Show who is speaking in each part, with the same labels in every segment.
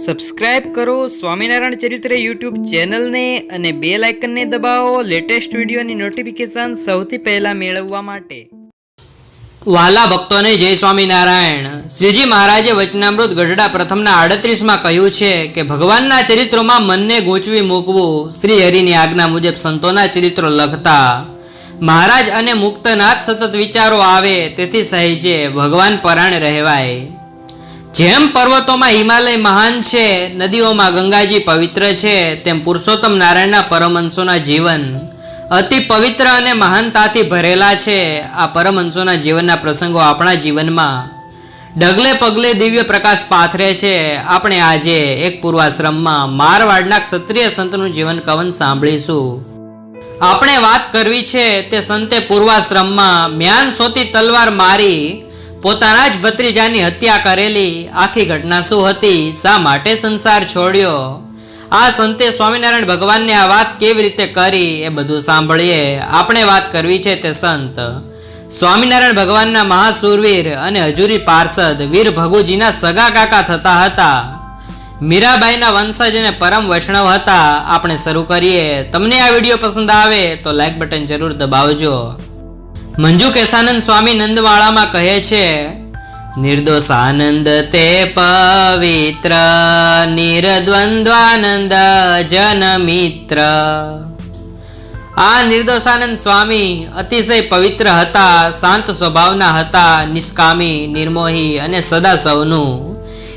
Speaker 1: Subscribe કરો સ્વામિનારાયણ ચરિત્ર YouTube ચેનલને અને બે લાઇકનને દબાવો લેટેસ્ટ વિડીયોની નોટિફિકેશન સૌથી પહેલા મેળવવા માટે.
Speaker 2: વાલા ભક્તોને જય સ્વામિનારાયણ. શ્રીજી મહારાજે વચનામૃત ગઢડા પ્રથમના આડત્રીસમાં કહ્યું છે કે, ભગવાનના ચરિત્રોમાં મનને ગૂંચવી મૂકવું શ્રી હરિની આજ્ઞા મુજબ સંતોના ચરિત્રો લખતા. મહારાજ અને મુક્તનાથ સતત વિચારો આવે, તેથી સહેજે ભગવાન પરાણ રહેવાય. જેમ પર્વતોમાં હિમાલય મહાન છે, નદીઓમાં ગંગાજી પવિત્ર છે, તેમ પુરુષોત્તમ નારાયણના પરમહંસોના જીવન અતિ પવિત્ર અને મહાનતાથી ભરેલા છે. આ પરમહંસોના જીવનના પ્રસંગો આપણા જીવનમાં ડગલે પગલે દિવ્ય પ્રકાશ પાથરે છે. આપણે આજે એક પૂર્વાશ્રમમાં મારવાડના ક્ષત્રિય સંતનું જીવન કવન સાંભળીશું. આપણે વાત કરવી છે, તે સંતે પૂર્વાશ્રમમાં મ્યાન સોતી તલવાર મારી પોતાના જ ભત્રીજાની હત્યા કરેલી. આખી ઘટના શું હતી? શા માટે સંસાર છોડ્યો? આ સંતે સ્વામિનારાયણ ભગવાનને આ વાત કેવી રીતે કરી એ બધું સાંભળીએ. આપણે વાત કરવી છે તે સંત. સ્વામિનારાયણ ભગવાનના મહાસુરવીર અને હજુરી પાર્ષદ વીર ભગુજીના સગા કાકા થતા હતા. મીરાબાઈના વંશજ અને પરમ વૈષ્ણવ હતા. આપણે શરૂ કરીએ. તમને આ વીડિયો પસંદ આવે તો લાઈક બટન જરૂર દબાવજો. મંજુ કેશાનંદ સ્વામી નંદવાળામાં કહે છે નિર્દોષ આનંદ તે પવિત્ર, નિર્દ્વંદ્વાનંદ જન મિત્ર. આ નિર્દોષાનંદ સ્વામી અતિશય પવિત્ર હતા, શાંત સ્વભાવના હતા, નિષ્કામી, નિર્મોહી અને સદા સૌનું.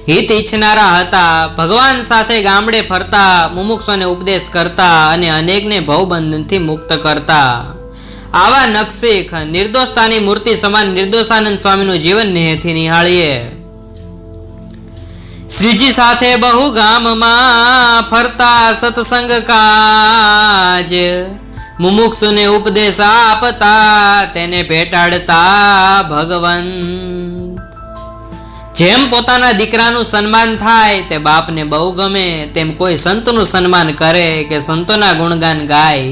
Speaker 2: હિત ઈચ્છનારા હતા, ભગવાન સાથે ગામડે ફરતા, મુમુક્ષોને ઉપદેશ કરતા અને અનેકને ભવબંધનથી મુક્ત કરતા. આવા નકશીખ નિર્દોષતાની મૂર્તિ સમાન નિર્દોષાનંદ સ્વામીનું જીવન નેહથી નિહાળીએ. શ્રીજી સાથે બહુ ગામમાં ફરતા સત્સંગ કાજ. મુમુક્ષુને ઉપદેશ આપતા તેને ભેટાડતા ભગવન જેમ પોતાના દીકરાનું સન્માન થાય તે બાપને બહુ ગમે, તેમ કોઈ સંતનું સન્માન કરે કે સંતોના ગુણગાન ગાય.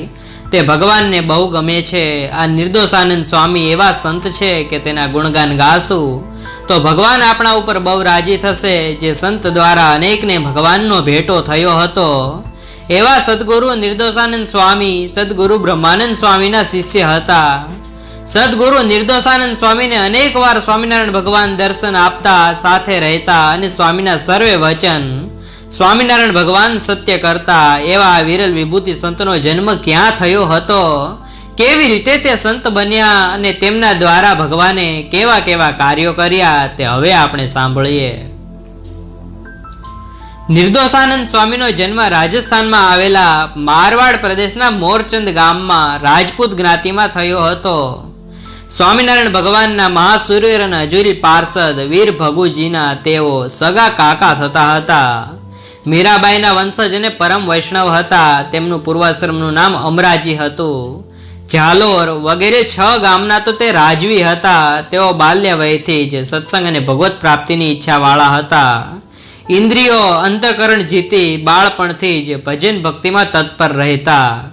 Speaker 2: તે ભગવાનને બહુ ગમે છે. આ નિર્દોષાનંદ સ્વામી એવા સંત છે કે તેના ગુણગાન ગાશું. તો ભગવાન આપણા ઉપર બહુ રાજી થશે જે સંત દ્વારા અનેકને ભગવાનનો ભેટો થયો હતો. એવા સદગુરુ નિર્દોષાનંદ સ્વામી, સદગુરુ બ્રહ્માનંદ સ્વામીના શિષ્ય હતા. સદગુરુ નિર્દોષાનંદ સ્વામીને અનેકવાર સ્વામિનારાયણ ભગવાન દર્શન આપતા, સાથે રહેતા અને સ્વામીના સર્વે વચન સ્વામિનારાયણ ભગવાન સત્ય કરતા એવા વિરલ વિભૂતિ સંતનો જન્મ ક્યાં થયો હતો? કેવી રીતે તે સંત બન્યા અને તેમના દ્વારા ભગવાને કેવા કેવા કાર્યો કર્યા તે હવે આપણે સાંભળીએ. નિર્દોષાનંદ સ્વામીનો જન્મ રાજસ્થાનમાં આવેલા મારવાડ પ્રદેશના મોરચંદ ગામમાં રાજપૂત જ્ઞાતિમાં થયો હતો. સ્વામિનારાયણ ભગવાનના મહાસુર્ય અને હજુરી પાર્ષદ વીર ભગુજીના તેઓ સગા કાકા થતા હતા. મીરાબાઈના વંશજ અને પરમ વૈષ્ણવ હતા. તેમનું પૂર્વાશ્રમનું નામ અમરાજી હતું. ઝાલોર વગેરે છ ગામના તો તે રાજવી હતા. તેઓ બાલ્ય વયથી જ સત્સંગ અને ભગવત પ્રાપ્તિની ઈચ્છાવાળા હતા. ઇન્દ્રિયો અંતકરણ જીતી બાળપણથી જ ભજન ભક્તિમાં તત્પર રહેતા.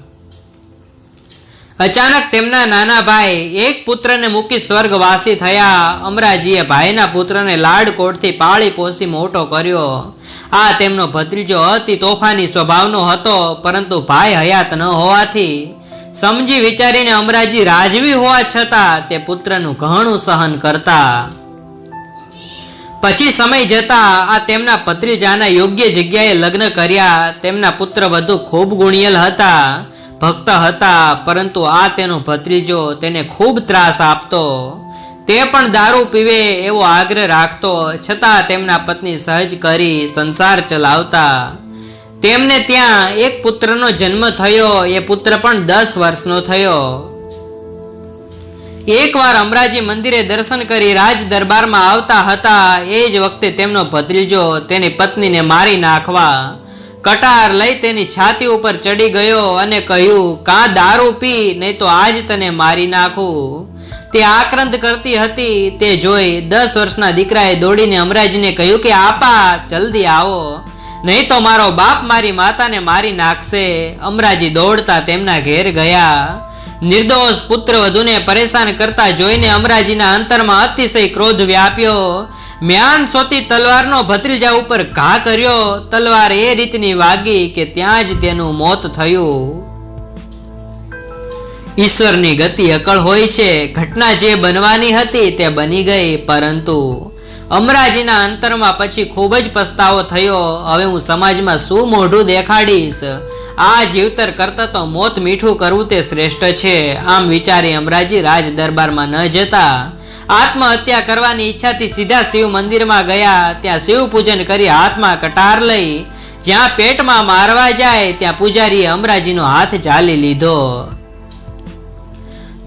Speaker 2: અચાનક તેમના નાના ભાઈ એક પુત્રને મૂકી સ્વર્ગવાસી થયા. અમરાજીએ ભાઈના પુત્રને લાડકોટથી પાળી પોસી મોટો કર્યો. આ તેમનો ભત્રીજો અતિ તોફાની સ્વભાવનો હતો, પરંતુ ભાઈ હયાત ન હોવાથી. સમજી વિચારીને અમરાજી રાજવી હોવા છતાં તે પુત્રનું ઘણું સહન કરતા. પછી સમય જતા આ તેમના ભત્રીજાના યોગ્ય જગ્યાએ લગ્ન કર્યા. તેમના પુત્ર વધુ ખૂબ ગુણિયલ હતા. ભક્ત હતા, પરંતુ આ તેનો ભત્રીજો તેને ખૂબ ત્રાસ આપતો. તે પણ દારૂ પીવે એવો આગ્રહ રાખતો, છતાં તેમના પત્ની સહજ કરી સંસાર ચલાવતા. તેમને ત્યાં એક પુત્રનો જન્મ થયો, એ પુત્ર પણ દસ વર્ષનો થયો. એકવાર અમરાજી મંદિરે દર્શન કરી રાજ દરબારમાં આવતા હતા, એ જ વખતે તેમનો ભત્રીજો તેની પત્નીને મારી નાખવા. કટાર લઈ તેની છાતી ઉપર ચડી ગયો અને કહ્યું, કાં દારૂ પી, નહીં તો આજ તને મારી નાખું. તે આક્રંત કરતી હતી, તે જોઈ દસ વર્ષના દીકરાએ દોડીને અમરાજીને કહ્યું કે, આપા, જલ્દી આવો, નહીં તો મારો બાપ મારી માતાને મારી નાખશે. અમરાજી દોડતા તેમના ઘેર ગયા. નિર્દોષ પુત્ર વધુને પરેશાન કરતા જોઈને અમરાજીના અંતરમાં અતિશય ક્રોધ વ્યાપ્યો. મ્યાન સોતી તલવારનો ભત્રીજા ઉપર ઘા કર્યો. તલવાર એ રીતની વાગી કે ત્યાં જ તેનું મોત થયું. ઈશ્વરની ગતિ અકળ હોય છે. ઘટના જે બનવાની હતી તે બની ગઈ, પરંતુ અમરાજીના અંતરમાં પછી ખૂબ જ પસ્તાવો થયો. હવે હું સમાજમાં શું મોઢું દેખાડીશ? આ જીવતર કરતા તો મોત મીઠું કરવું તે શ્રેષ્ઠ છે. આમ વિચારી અમરાજી રાજ દરબારમાં ન જતા. આત્મહત્યા કરવાની ઈચ્છાથી સીધા શિવ મંદિરમાં ગયા, ત્યાં શિવ પૂજન કરી હાથમાં કટાર લઈ, જ્યાં પેટમાં મારવા જાય, ત્યાં પૂજારીએ અમરાજીનો હાથ ઝાલી લીધો.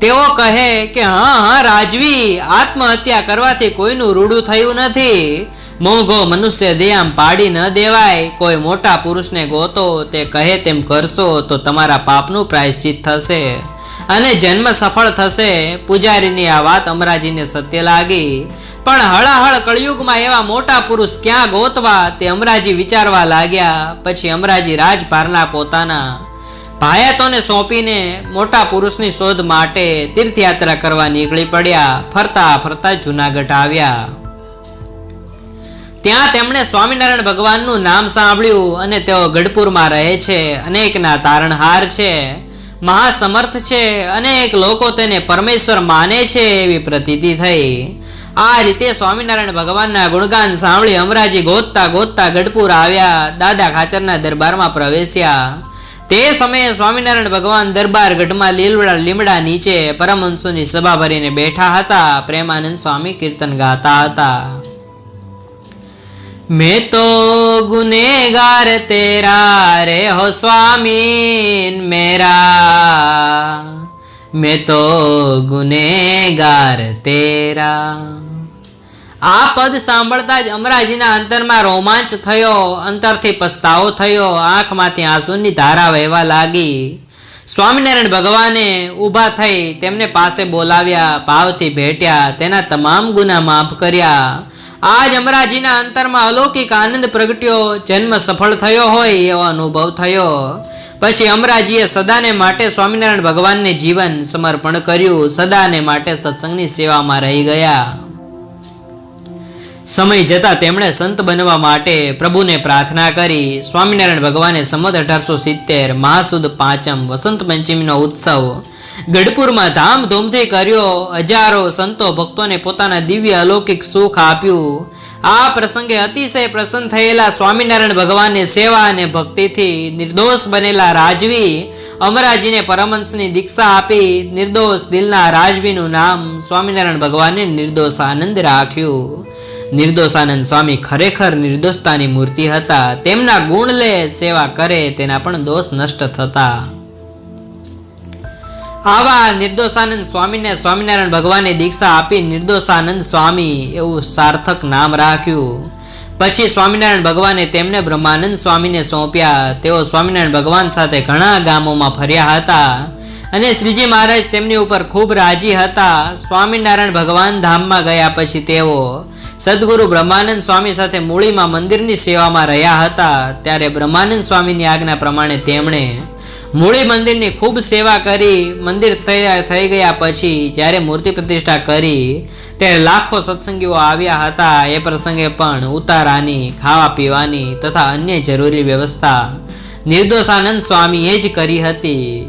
Speaker 2: તેઓ કહે કે, હા હા, રાજવી, આત્મહત્યા કરવાથી કોઈનું રૂડું થયું નથી. મોંઘો મનુષ્ય દે આમ પાડી ન દેવાય. કોઈ મોટા પુરુષને ગોતો, તે કહે તેમ કરશો, તો તમારા પાપનું પ્રાયશ્ચિત થશે. અને જન્મ સફળ થશે પૂજારીની આ વાત અમરાજીને સત્ય લાગી. પણ હળાહળ કળિયુગમાં એવા મોટા પુરુષ ક્યાં ગોતવા તે અમરાજી વિચારવા લાગ્યા. પછી અમરાજી રાજભારના પોતાના ભાયાતોને સોંપીને મોટા પુરુષની શોધ માટે તીર્થયાત્રા કરવા નીકળી પડ્યા. ફરતા ફરતા જુનાગઢ આવ્યા. ત્યાં તેમણે સ્વામિનારાયણ ભગવાનનું નામ સાંભળ્યું અને તેઓ ગઢપુરમાં રહે છે. અનેકના તારણહાર છે. મહાસમર્થ છે અનેક લોકો તેને પરમેશ્વર માને છે એવી પ્રતીતિ થઈ. આ રીતે સ્વામિનારાયણ ભગવાનના ગુણગાન સાંભળી અમરાજી ગોતતા ગોતતા ગઢપુર આવ્યા, દાદા ખાચરના દરબારમાં પ્રવેશ્યા. તે સમયે સ્વામિનારાયણ ભગવાન દરબાર ગઢમાં લીલવડા લીમડા નીચે પરમહંસોની સભા ભરીને બેઠા હતા, પ્રેમાનંદ સ્વામી કીર્તન ગાતા હતા. મેં तो गुनेगार तेरा रे हो स्वामी मेरा मैं तो ગુનેગાર તેરા આ પદ સાંભળતા જ અમરાજીના અંતરમાં રોમાંચ થયો અંતરથી પસ્તાવો થયો આંખમાંથી આંસુની ધારા વહેવા લાગી સ્વામિનારાયણ ભગવાને ઊભા થઈ તેમને પાસે બોલાવ્યા ભાવથી ભેટ્યા તેના તમામ ગુના માફ કર્યા આજ અમરાજીના અંતરમાં અલૌકિક આનંદ પ્રગટ્યો, જન્મ સફળ થયો હોય એવો અનુભવ થયો. પછી અમરાજીએ સદાને માટે સ્વામિનારાયણ ભગવાનને જીવન સમર્પણ કર્યું. સદાને માટે સત્સંગની સેવામાં રહી ગયા. સમય જતા તેમણે સંત બનવા માટે પ્રભુને પ્રાર્થના કરી. સ્વામિનારાયણ ભગવાને સંમત અઢારસો સિત્તેર મહાસુદ પાંચમ વસંત પંચમીનો ઉત્સવ ગઢપુરમાં ધામધૂમથી કર્યો હજારો સંતો ભક્તોને પોતાના દિવ્ય અલૌકિક સુખ આપ્યું. આ પ્રસંગે અતિશય પ્રસન્ન થયેલા સ્વામિનારાયણ ભગવાનની સેવા અને ભક્તિથી નિર્દોષ બનેલા રાજવી અમરાજીને પરમહંસની દીક્ષા આપી નિર્દોષ દિલના રાજવીનું નામ સ્વામિનારાયણ ભગવાને નિર્દોષ આનંદ રાખ્યું. નિર્દોષાનંદ સ્વામી ખરેખર નિર્દોષતાની મૂર્તિ હતા. તેમના ગુણ લે સેવા કરે તેના પણ દોષ નષ્ટ થતા. આવા નિર્દોષાનંદ સ્વામીને સ્વામિનારાયણ ભગવાને દીક્ષા આપી નિર્દોષાનંદ સ્વામી એવું સાર્થક નામ રાખ્યું. પછી સ્વામિનારાયણ ભગવાને તેમને બ્રહ્માનંદ સ્વામીને સોંપ્યા. તેઓ સ્વામિનારાયણ ભગવાન સાથે ઘણા ગામોમાં ફર્યા હતા અને શ્રીજી મહારાજ તેમની ઉપર ખૂબ રાજી હતા. સ્વામિનારાયણ ભગવાન ધામમાં ગયા પછી તેઓ સદગુરુ બ્રહ્માનંદ સ્વામી સાથે મૂળીમાં મંદિરની સેવામાં રહ્યા હતા. ત્યારે બ્રહ્માનંદ સ્વામીની આજ્ઞા પ્રમાણે તેમણે મૂળી મંદિરની ખૂબ સેવા કરી મંદિર તૈયાર થઈ ગયા પછી જ્યારે મૂર્તિ પ્રતિષ્ઠા કરી, ત્યારે લાખો સત્સંગીઓ આવ્યા હતા. એ પ્રસંગે પણ ઉતારાની, ખાવા પીવાની તથા અન્ય જરૂરી વ્યવસ્થા નિર્દોષાનંદ સ્વામીએ જ કરી હતી.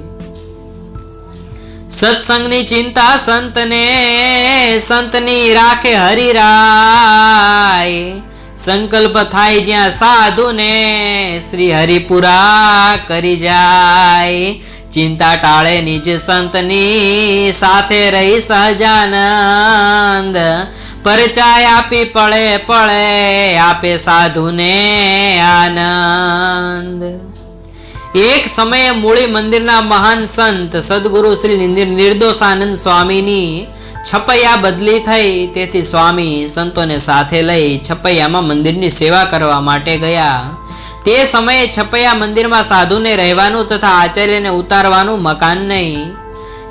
Speaker 2: સત્સંગની ચિંતા સંતને, સંતની રાખે હરિરાય. સંકલ્પ થાય જ્યાં સાધુને શ્રી હરિપુરા કરી જાય. ચિંતા ટાળે નિજ સંતની સાથે રહી સહજાનંદ. પરચાય આપી પડે પળે આપે સાધુને આનંદ. એક સમયે મૂળી મંદિરના મહાન સંત સદગુરુ શ્રી નિર્દોષ નિર્દોષાનંદ સ્વામીની છપૈયા બદલી થઈ. તેથી સ્વામી સંતોને સાથે લઈ છપૈયામાં મંદિરની સેવા કરવા માટે ગયા. તે સમયે છપૈયા મંદિરમાં સાધુને રહેવાનું તથા આચાર્યને ઉતારવાનું મકાન નહીં.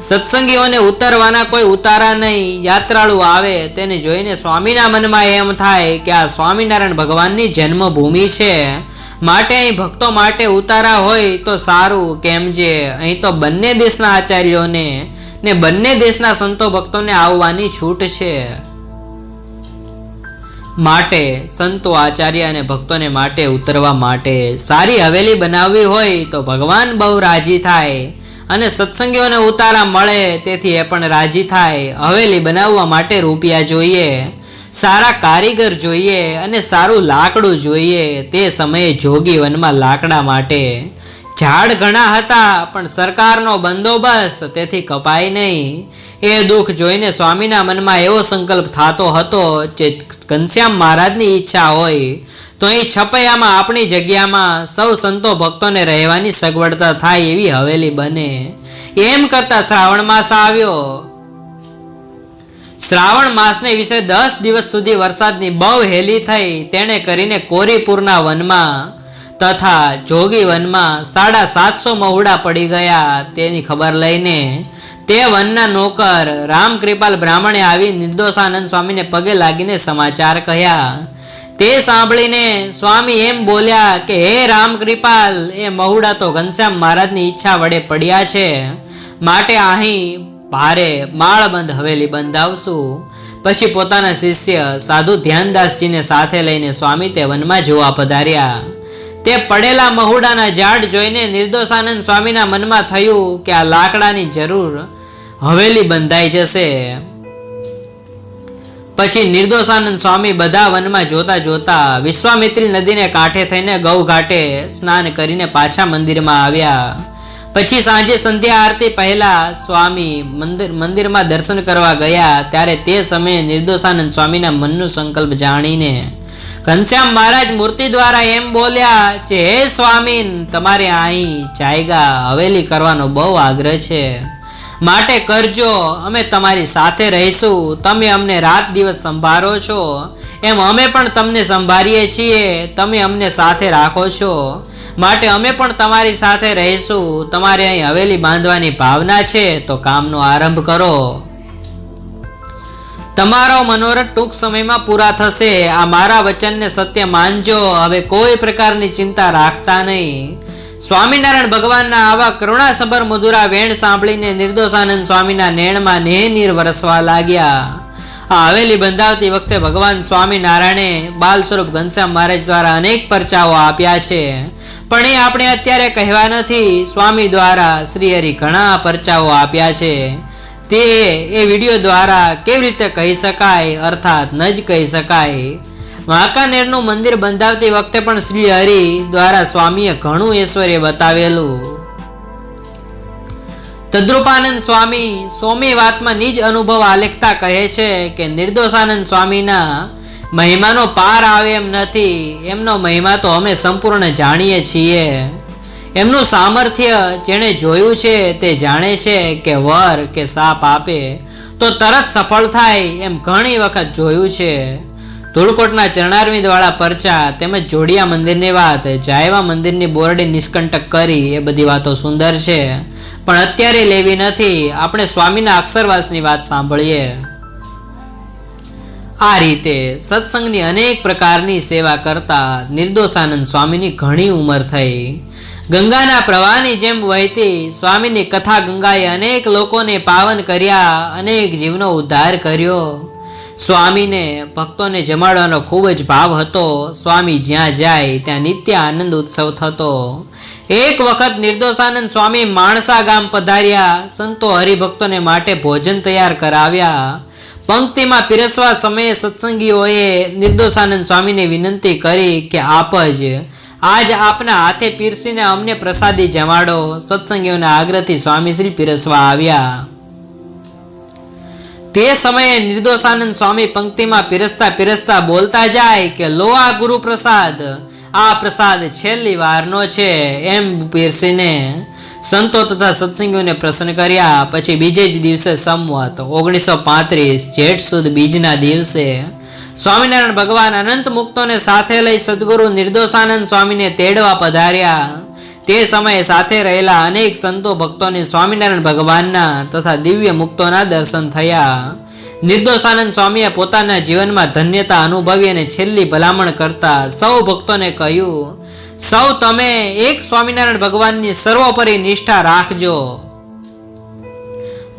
Speaker 2: સત્સંગીઓને ઉતરવાના કોઈ ઉતારા નહીં. યાત્રાળુ આવે તેને જોઈને સ્વામીના મનમાં એમ થાય કે આ સ્વામિનારાયણ ભગવાનની જન્મભૂમિ છે. માટે અહીં ભક્તો માટે ઉતારા હોય તો સારું, કેમ જે? અહીં તો બંને દેશના આચાર્યોને ને બંને દેશના સંતો ભક્તોને આવવાની છૂટ છે. માટે સંતો, આચાર્ય અને ભક્તોને માટે ઉતરવા માટે સારી હવેલી બનાવવી હોય તો ભગવાન બહુ રાજી થાય અને સત્સંગીઓને ઉતારા મળે તેથી એ પણ રાજી થાય. હવેલી બનાવવા માટે રૂપિયા જોઈએ, સારા કારીગર જોઈએ અને સારું લાકડું જોઈએ તે સમયે જોગી વનમાં લાકડા માટે ઝાડ ઘણા હતા, પણ સરકારનો બંદોબસ્ત તેથી કપાય નહીં. એ દુઃખ જોઈને સ્વામીના મનમાં એવો સંકલ્પ થતો હતો જે ઘનશ્યામ મહારાજની ઈચ્છા હોય. તો એ છપૈયામાં આપણી જગ્યામાં સૌ સંતો ભક્તોને રહેવાની સગવડતા થાય એવી હવેલી બને. એમ કરતા શ્રાવણ માસ આવ્યો. શ્રાવણ માસને વિશે દસ દિવસ સુધી વરસાદની બહુ હેલી થઈ, તેણે કરીને કોરીપુરના વનમાં તથા જોગી વનમાં સાડા સાતસો મહુડા પડી ગયા તેની ખબર લઈને તે વનના નોકર રામકૃપાલ બ્રાહ્મણે આવી નિર્દોષાનંદ સ્વામીને પગે લાગીને સમાચાર કહ્યા. તે સાંભળીને સ્વામી એમ બોલ્યા કે, હે રામકૃપાલ, એ મહુડા તો ઘનશ્યામ મહારાજની ઈચ્છા વડે પડ્યા છે. માટે અહીં ભારે માળબંધ હવેલી બંધાવશું. પછી પોતાના શિષ્ય સાધુ ધ્યાનદાસજીને સાથે લઈને સ્વામી તે વનમાં જોવા પધાર્યા. તે પડેલા મહુડાના ઝાડ જોઈને નિર્દોષાનંદ સ્વામીના મનમાં થયું કે આ લાકડાની જરૂર હવેલી બંધાઈ જશે. પછી નિર્દોષાનંદ સ્વામી બધા વનમાં જોતા જોતા વિશ્વામિત્રી નદીને કાંઠે થઈને ગૌ ઘાટે સ્નાન કરીને પાછા મંદિરમાં આવ્યા. પછી સાંજે સંધ્યા આરતી પહેલા સ્વામી મંદિર, મંદિરમાં દર્શન કરવા ગયા, ત્યારે તે સમયે નિર્દોષાનંદ સ્વામીના મનનું સંકલ્પ જાણીને ઘનશ્યામ મહારાજ મૂર્તિ દ્વારા એમ બોલ્યા છે, હે સ્વામી તમારે અહીં જાયગા હવેલી કરવાનો બહુ આગ્રહ છે. માટે કરજો, અમે તમારી સાથે રહીશું. તમે અમને રાત દિવસ સંભાળો છો. એમ અમે પણ તમને સંભાળીએ છીએ. તમે અમને સાથે રાખો છો. માટે અમે પણ તમારી સાથે રહીશું. તમારે અહીં હવેલી બાંધવાની ભાવના છે, તો કામનો આરંભ કરો. તમારો મનોરથ ટૂંક સમયમાં પૂરા થશે. આ મારા વચનને સત્ય માનજો. હવે કોઈ પ્રકારની ચિંતા રાખતા નહીં. સ્વામિનારાયણ ભગવાનના આવા કરુણાસભર મધુરા વેણ સાંભળીને નિર્દોષાનંદ સ્વામીના નેણમાં નેહ નીર વરસવા લાગ્યા. આ હવેલી બંધાવતી વખતે ભગવાન સ્વામિનારાયણે બાલ સ્વરૂપ ઘનશ્યામ મહારાજ દ્વારા અનેક પરચાઓ આપ્યા છે. પણ એ આપણે અત્યારે કહેવા નથી. સ્વામી દ્વારા શ્રી હરિ ઘણા પરચાઓ આપ્યા છે. તે એ વીડિયો દ્વારા કેવી રીતે કહી શકાય, અર્થાત ન જ કહી શકાય? વાંકાનેરનું મંદિર બંધાવતી વખતે પણ શ્રી હરિ દ્વારા સ્વામીએ ઘણું ઐશ્વર્ય બતાવેલું. તદ્રુપાનંદ સ્વામી સ્વામી વાતમાં નિજ અનુભવ આલેખતા કહે છે કે, નિર્દોષાનંદ સ્વામીના મહિમાનો પાર આવે એમ નથી. એમનો મહિમા તો અમે સંપૂર્ણ જાણીએ છીએ. એમનું સામર્થ્ય જેણે જોયું છે તે જાણે છે કે વર કે સાપ આપે, તો તરત સફળ થાય એમ ઘણી વખત જોયું છે. ધૂળકોટના ચરણારવિંદ વાળા પરચા તેમજ જોડિયા મંદિરની વાત, જાયવા મંદિરની બોરડી નિષ્કંટક કરી એ બધી વાતો સુંદર છે. પણ અત્યારે લેવી નથી, આપણે સ્વામીના અક્ષરવાસની વાત સાંભળીએ. આ રીતે સત્સંગની અનેક પ્રકારની સેવા કરતા નિર્દોષાનંદ સ્વામીની ઘણી ઉંમર થઈ. ગંગાના પ્રવાહની જેમ વહેતી સ્વામીની કથા ગંગાએ અનેક લોકોને પાવન કર્યા, અનેક જીવનો ઉદ્ધાર કર્યો. સ્વામીને, ભક્તોને જમાડવાનો ખૂબ જ ભાવ હતો. સ્વામી જ્યાં જાય, ત્યાં નિત્ય આનંદ ઉત્સવ થતો. એક વખત નિર્દોષાનંદ સ્વામી માણસા ગામ પધાર્યા. સંતો હરિભક્તોને માટે ભોજન તૈયાર કરાવ્યા. પંક્તિમાં પીરસવા સમયે સત્સંગીઓએ નિર્દોષાનંદ સ્વામીને વિનંતી કરી કે, આપ જ આજ આપના હાથે પીરસીને અમને પ્રસાદી જમાડો. સત્સંગીઓના આગ્રહથી સ્વામી શ્રી પીરસવા આવ્યા. તે સમયે નિર્દોષાનંદ સ્વામી પંક્તિમાં પીરસતા પીરસતા બોલતા જાય કે, લો આ ગુરુ પ્રસાદ આ પ્રસાદ છેલ્લી વારનો છે. એમ પીરસીને સંતો તથા સત્સંગીઓને પ્રસન્ન કર્યા. પછી બીજે જ દિવસે સંવત ઓગણીસો પાંત્રીસ જેઠ સુદ બીજના દિવસે સ્વામિનારાયણ ભગવાન અનંત મુક્તોને સાથે લઈ સદગુરુ નિર્દોષાનંદ સ્વામીને તેડવા પધાર્યા. તે સમયે સાથે રહેલા અનેક સંતો ભક્તોને સ્વામિનારાયણ ભગવાનના તથા દિવ્ય મુક્તોના દર્શન થયા. નિર્દોષાનંદ સ્વામીએ પોતાના જીવનમાં ધન્યતા અનુભવી અને છેલ્લી ભલામણ કરતા સૌ ભક્તોને કહ્યું, સૌ તમે એક સ્વામિનારાયણ ભગવાનની સર્વોપરી નિષ્ઠા રાખજો.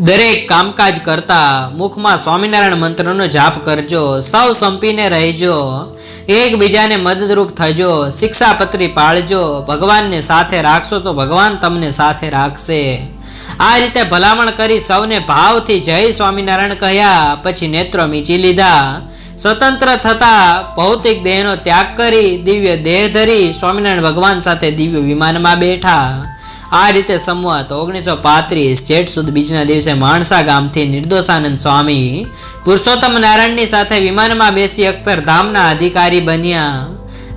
Speaker 2: દરેક કામકાજ કરતા મુખમાં સ્વામિનારાયણ મંત્રનો જાપ કરજો, સૌ સંપીને રહેજો, એકબીજાને મદદરૂપ થજો, શિક્ષાપત્રી પાળજો, ભગવાનને સાથે રાખશો તો ભગવાન તમને સાથે રાખશે. આ રીતે ભલામણ કરી સૌને ભાવથી જય સ્વામિનારાયણ કહ્યા, પછી નેત્રો મીચી લીધા. સ્વતંત્ર થતા ભૌતિક દેહનો ત્યાગ કરી દિવ્ય દેહ ધરી સ્વામિનારાયણ ભગવાન સાથે દિવ્ય વિમાનમાં બેઠા. આ રીતે સંવત ઓગણીસો પાંત્રીસ જેઠ સુદ બીજના દિવસે માણસા ગામથી નિર્દોષાનંદ સ્વામી પુરુષોત્તમ નારાયણની સાથે વિમાનમાં બેસી અક્ષરધામના અધિકારી બન્યા.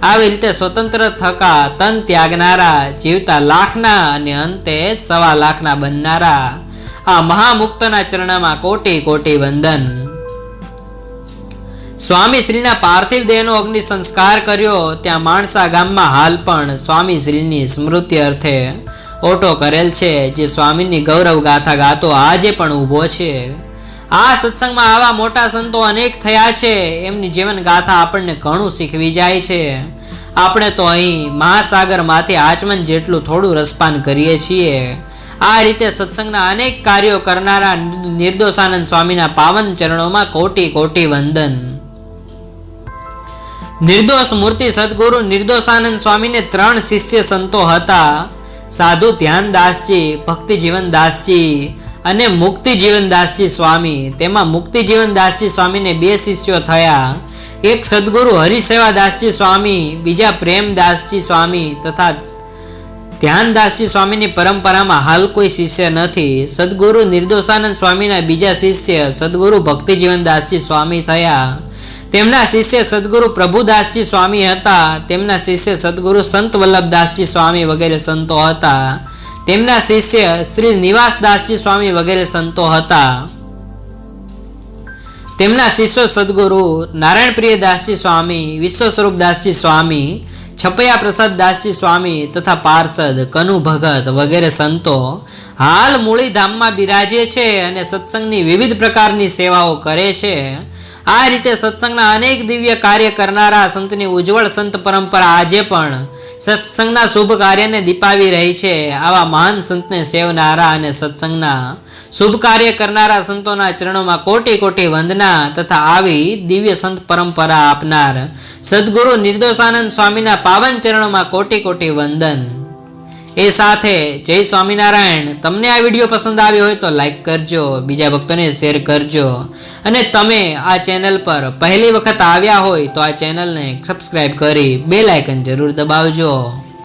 Speaker 2: આવી રીતે સ્વતંત્ર થકા તન ત્યાગનારા, જીવતા લાખના અને અંતે સવા લાખના બનનારા. આ મહામુક્તના ચરણમાં કોટી કોટી વંદન. સ્વામી શ્રીના પાર્થિવ દેહનો અગ્નિ સંસ્કાર કર્યો, ત્યાં માણસા ગામમાં હાલ પણ સ્વામી શ્રીની સ્મૃતિ અર્થે ઓટો કરેલ છે, જે સ્વામીની ગૌરવ ગાથા ગાતો આજે પણ ઊભો છે. આ સત્સંગમાં આવા મોટા સંતો અનેક થયા છે, એમની જીવન ગાથા આપણને ઘણું શીખવી જાય છે. આપણે તો અહીં મહાસાગરમાંથી આચમન જેટલું થોડું રસપાન કરીએ છીએ. આ રીતે સત્સંગના અનેક કાર્યો કરનારા નિર્દોષાનંદ સ્વામીના પાવન ચરણોમાં કોટી કોટી વંદન. નિર્દોષ મૂર્તિ સદગુરુ નિર્દોષાનંદ સ્વામીને ત્રણ શિષ્ય સંતો હતા. સાધુ ધ્યાનદાસજી ભક્તિ જીવનદાસજી અને મુક્તિ જીવનદાસજી સ્વામી. તેમાં મુક્તિ જીવનદાસજી સ્વામીને બે શિષ્યો થયા. એક સદગુરુ હરિસેવાદાસજી સ્વામી, બીજા પ્રેમદાસજી સ્વામી તથા ધ્યાનદાસજી સ્વામીની પરંપરામાં હાલ કોઈ શિષ્ય નથી. સદગુરુ નિર્દોષાનંદ સ્વામીના બીજા શિષ્ય સદગુરુ ભક્તિ જીવનદાસજી સ્વામી થયા. તેમના શિષ્ય સદગુરુ પ્રભુદાસજી સ્વામી હતા. તેમના શિષ્ય સદગુરુ સંત વલ્લભદાસજી સ્વામી વગેરે સંતો હતા. તેમના શિષ્ય શ્રી નિવાસદાસજી સ્વામી વગેરે સંતો હતા. તેમના શિષ્યો સદગુરુ નારાયણ પ્રિયદાસજી સ્વામી વિશ્વ સ્વરૂપદાસજી સ્વામી છપૈયા પ્રસાદ દાસજી સ્વામી તથા પાર્ષદ, કનુ ભગત વગેરે સંતો હાલ મૂળી ધામમાં બિરાજે છે અને સત્સંગની વિવિધ પ્રકારની સેવાઓ કરે છે. આ રીતે સત્સંગના અનેક દિવ્ય કાર્ય કરનારા સંતની ઉજ્જવળ સંત પરંપરા આજે પણ સત્સંગના શુભ કાર્યને દીપાવી રહી છે. આવા મહાન સંતને સેવનારા અને સત્સંગના શુભ કાર્ય કરનારા સંતોના ચરણોમાં કોટી કોટી વંદના તથા આવી દિવ્ય સંત પરંપરા આપનાર સદગુરુ નિર્દોષાનંદ સ્વામીના પાવન ચરણોમાં કોટી કોટી વંદન. એ સાથે જય સ્વામિનારાયણ. તમને આ વીડિયો પસંદ આવ્યો હોય તો લાઈક કરજો, બીજા ભક્તોને શેર કરજો. અને તમે આ ચેનલ પર પહેલી વખત આવ્યા હોય તો આ ચેનલને સબસ્ક્રાઈબ કરી બે લાયકન જરૂર દબાવજો.